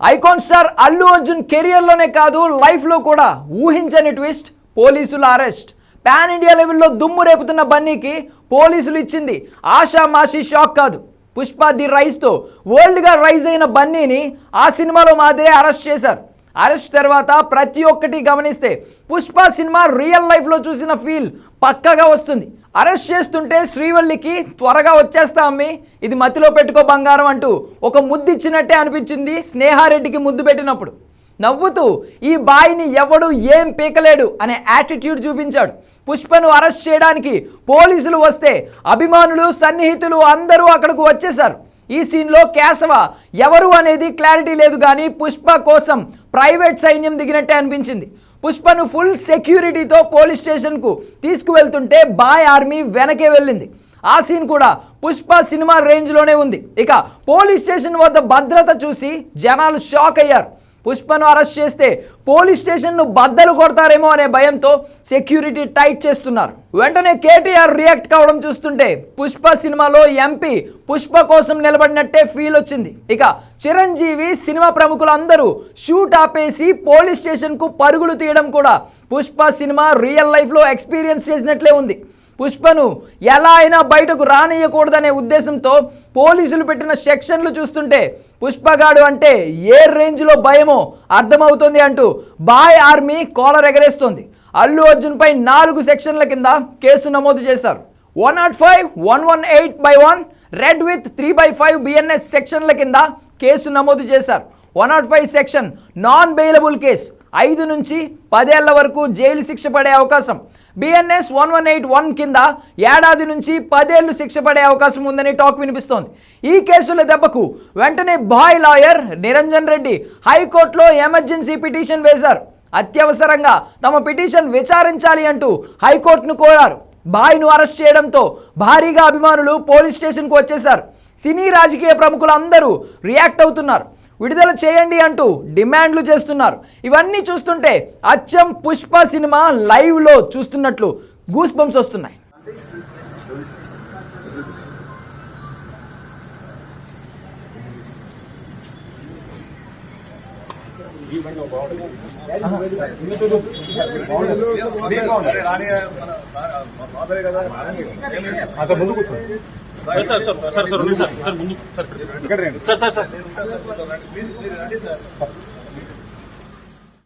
Icon star Allu Arjun కెరియర్లోనే కాదు లైఫ్లో కూడా ఊహించని ట్విస్ట్ పోలీసుల అరెస్ట్ పాన్ ఇండియా లెవెల్లో దుమ్ము రేపుతున్న బన్నీకి పోలీసులు ఇచ్చింది ఆషామాషి షాక్ కాదు. పుష్ప ది రైస్తో వరల్డ్గా రైజ్ అయిన బన్నీని ఆ సినిమాలో మాదిరే అరెస్ట్ చేశారు. అరెస్ట్ తర్వాత ప్రతి ఒక్కటి గమనిస్తే పుష్ప సినిమా రియల్ లైఫ్లో చూసిన ఫీల్ పక్కగా వస్తుంది. అరెస్ట్ చేస్తుంటే శ్రీవల్లికి త్వరగా వచ్చేస్తా అమ్మి ఇది మతిలో పెట్టుకో బంగారం అంటూ ఒక ముద్దు ఇచ్చినట్టే అనిపించింది స్నేహారెడ్డికి ముద్దు పెట్టినప్పుడు. నవ్వుతూ ఈ బాయిని ఎవడు ఏం పీకలేడు అనే యాటిట్యూడ్ చూపించాడు. పుష్పను అరెస్ట్ చేయడానికి పోలీసులు వస్తే అభిమానులు సన్నిహితులు అందరూ అక్కడకు వచ్చేశారు. ఈ సీన్లో కేశవ ఎవరు అనేది క్లారిటీ లేదు కానీ పుష్ప కోసం ప్రైవేట్ సైన్యం దిగినట్టే అనిపించింది. పుష్పను ఫుల్ సెక్యూరిటీతో పోలీస్ స్టేషన్కు తీసుకువెళ్తుంటే బాయ్ ఆర్మీ వెనకే వెళ్ళింది. ఆ సీన్ కూడా పుష్ప సినిమా రేంజ్లోనే ఉంది. ఇక పోలీస్ స్టేషన్ వద్ద భద్రత చూసి జనాలు షాక్ అయ్యారు. పుష్పను అరెస్ట్ చేస్తే పోలీస్ స్టేషన్ను బద్దలు కొడతారేమో అనే భయంతో సెక్యూరిటీ టైట్ చేస్తున్నారు. వెంటనే కేటీఆర్ రియాక్ట్ కావడం చూస్తుంటే పుష్ప సినిమాలో ఎంపీ పుష్ప కోసం నిలబడినట్టే ఫీల్ వచ్చింది. ఇక చిరంజీవి సినిమా ప్రముఖులందరూ షూట్ ఆపేసి పోలీస్ స్టేషన్కు పరుగులు తీయడం కూడా పుష్ప సినిమా రియల్ లైఫ్లో ఎక్స్పీరియన్స్ చేసినట్లే ఉంది. పుష్పను ఎలా అయినా బయటకు రానియకూడదనే ఉద్దేశంతో పోలీసులు పెట్టిన సెక్షన్లు చూస్తుంటే పుష్పగాడు అంటే ఏ రేంజ్లో భయమో అర్థమవుతుంది అంటూ బాయ్ ఆర్మీ కాలర్ ఎగరేస్తోంది. అల్లు అర్జున్పై నాలుగు సెక్షన్ల కింద కేసు నమోదు చేశారు. One not five one one eight by one read with three by five BNS సెక్షన్ల కింద కేసు నమోదు చేశారు. One not five section non bailable case. ఐదు నుంచి పదేళ్ళ వరకు జైలు శిక్ష పడే అవకాశం. BNS one one eight one కింద ఏడాది నుంచి పదేళ్ళు శిక్ష పడే అవకాశం ఉందని టాక్ వినిపిస్తోంది. ఈ కేసుల దెబ్బకు వెంటనే బాయ్ లాయర్ నిరంజన్ రెడ్డి హైకోర్టులో ఎమర్జెన్సీ పిటిషన్ వేశారు. అత్యవసరంగా తమ పిటిషన్ విచారించాలి అంటూ హైకోర్టును కోరారు. బాయ్ను అరెస్ట్ చేయడంతో భారీగా అభిమానులు పోలీస్ స్టేషన్కు వచ్చేశారు. సినీ రాజకీయ ప్రముఖులందరూ రియాక్ట్ అవుతున్నారు. విడుదల చేయండి అంటూ డిమాండ్లు చేస్తున్నారు. ఇవన్నీ చూస్తుంటే అచ్చం పుష్ప సినిమా లైవ్లో చూస్తున్నట్లు గూస్ బంప్స్ వస్తున్నాయి ముందు కూర్చోండి sir sir sir sir sir sir ముందు సార్ సార్ సార్ సార్